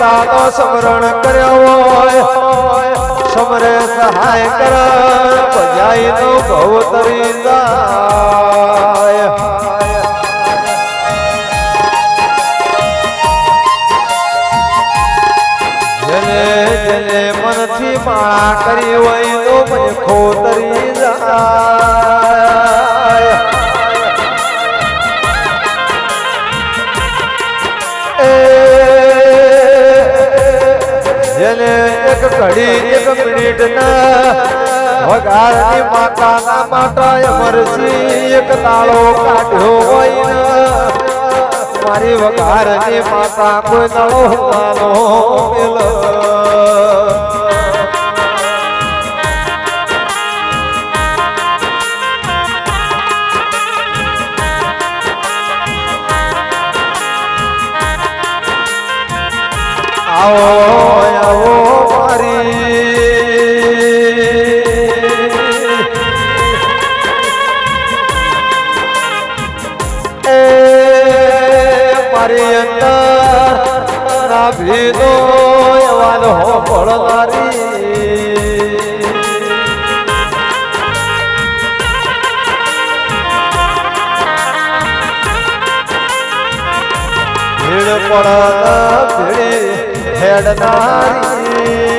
માતાનો સ્મરણ કર્યો હોય, સમરે સહાય કર બજાઈ નો ભવ તરી જાય. જેને જેને મનથી માળા કરી હોય તો મને ખોતરી જાય. ઘડી એક મિનિટ ના વગાડની માતાના માતા મરસી એક તાળો કાઢ્યો હોય. મારી વઘારની માતા કોઈ દાડો નાનો મેલ આવો. મારી અંદર ભીનો એવાનો પડનારી ભીડ પડના ભીડી હેડનારી